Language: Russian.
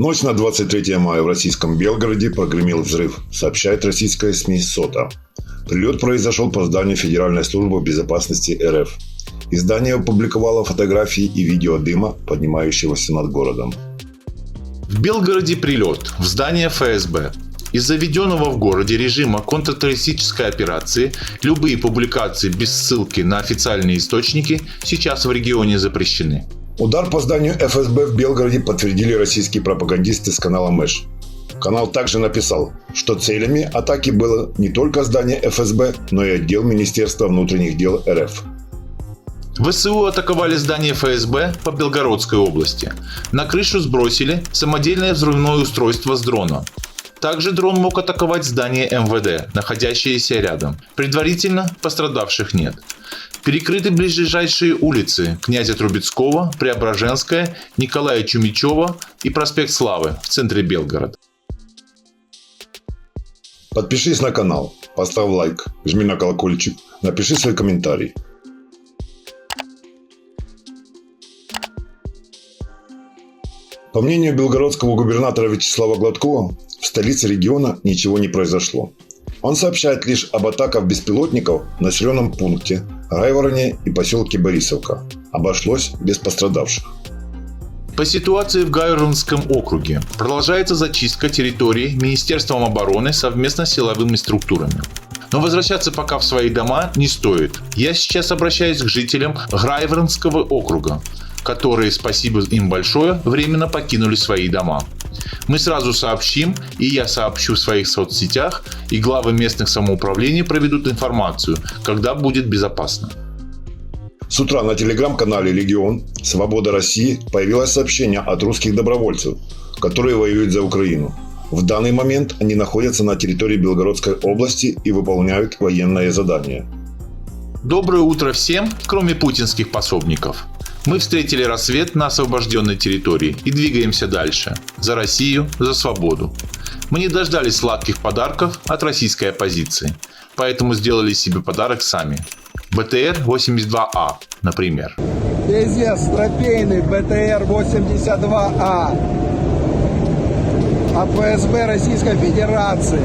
Ночь на 23 мая в российском Белгороде прогремел взрыв, сообщает российская СМИ СОТА. Прилет произошел по зданию Федеральной службы безопасности РФ. Издание опубликовало фотографии и видео дыма, поднимающегося над городом. В Белгороде прилет в здание ФСБ. Из-за введенного в городе режима контртеррористической операции любые публикации без ссылки на официальные источники сейчас в регионе запрещены. Удар по зданию ФСБ в Белгороде подтвердили российские пропагандисты с канала Мэш. Канал также написал, что целями атаки было не только здание ФСБ, но и отдел Министерства внутренних дел РФ. ВСУ атаковали здание ФСБ по Белгородской области. На крышу сбросили самодельное взрывное устройство с дрона. Также дрон мог атаковать здание МВД, находящееся рядом. Предварительно пострадавших нет. Перекрыты ближайшие улицы князя Трубецкого, Преображенская, Николая Чумичева и проспект Славы в центре Белгорода. Подпишись на канал, поставь лайк, жми на колокольчик, напиши свой комментарий. По мнению белгородского губернатора Вячеслава Гладкова, в столице региона ничего не произошло. Он сообщает лишь об атаках беспилотников в населенном пункте Гайвороне и поселке Борисовка. Обошлось без пострадавших. По ситуации в Гайронском округе продолжается зачистка территории Министерством обороны совместно с силовыми структурами. Но возвращаться пока в свои дома не стоит. Я сейчас обращаюсь к жителям Грайворонского округа, которые, спасибо им большое, временно покинули свои дома. Мы сразу сообщим, и я сообщу в своих соцсетях, и главы местных самоуправлений проведут информацию, когда будет безопасно. С утра на телеграм-канале «Легион. Свобода России» появилось сообщение от русских добровольцев, которые воюют за Украину. В данный момент они находятся на территории Белгородской области и выполняют военное задание. Доброе утро всем, кроме путинских пособников. Мы встретили рассвет на освобожденной территории и двигаемся дальше. За Россию, за свободу. Мы не дождались сладких подарков от российской оппозиции, поэтому сделали себе подарок сами. БТР-82А, например. Пиздец, тропейный БТР-82А от ФСБ Российской Федерации.